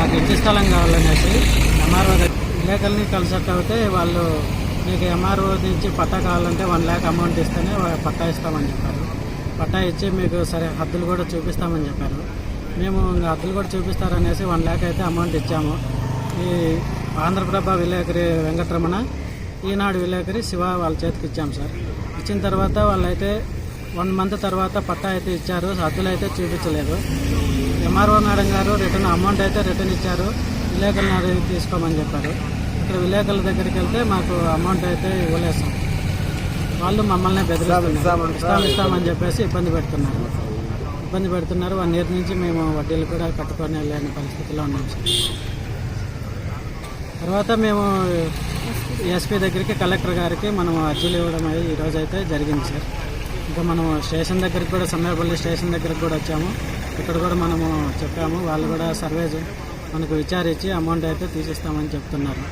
మాకు ఇంటి స్థలం కావాలనేసి ఎంఆర్ఓ విలేకరుని కలిసట్టు అయితే వాళ్ళు మీకు ఎంఆర్ఓ నుంచి పట్టా కావాలంటే వన్ ల్యాక్ అమౌంట్ ఇస్తేనే పట్టా ఇస్తామని చెప్పారు. పట్టా ఇచ్చి మీకు సరే హద్దులు కూడా చూపిస్తామని చెప్పారు. మేము ఇంకా హద్దులు కూడా చూపిస్తారనేసి వన్ ల్యాక్ అయితే అమౌంట్ ఇచ్చాము. ఈ ఆంధ్రప్రభ విలేకరి వెంకటరమణ ఈనాడు విలేకరి శివ వాళ్ళ చేతికి ఇచ్చాం సార్. ఇచ్చిన తర్వాత వాళ్ళైతే వన్ మంత్ తర్వాత పట్టా అయితే ఇచ్చారు. హద్దులు అయితే చూపించలేదు. ఎంఆర్ఓ మేడం గారు రిటర్న్ అమౌంట్ అయితే రిటర్న్ ఇచ్చారు. విలేకరులను అడిగి తీసుకోమని చెప్పారు. ఇక్కడ విలేకరుల దగ్గరికి వెళ్తే మాకు అమౌంట్ అయితే ఇవ్వలేదు సార్ వాళ్ళు మమ్మల్ని బెదిరిస్తున్నారు. ఇస్తాం ఇస్తామని చెప్పేసి ఇబ్బంది పెడుతున్నారు. ఇబ్బంది పెడుతున్నారు. వన్ ఇయర్ నుంచి మేము వడ్డీలు కూడా కట్టుకొని లేని పరిస్థితిలో ఉన్నాం సార్. తర్వాత మేము ఎస్పీ దగ్గరికి కలెక్టర్ గారికి మనం అర్జీలు ఇవ్వడం అయ్యి ఈరోజు అయితే జరిగింది సార్. ఇంకా మనం స్టేషన్ దగ్గరికి కూడా సమ్మేపల్లి స్టేషన్ దగ్గరికి కూడా వచ్చాము. ఇక్కడ కూడా మనము చెప్పాము. వాళ్ళు కూడా సర్వే మనకు విచారించి అమౌంట్ అయితే తీసిస్తామని చెప్తున్నారు.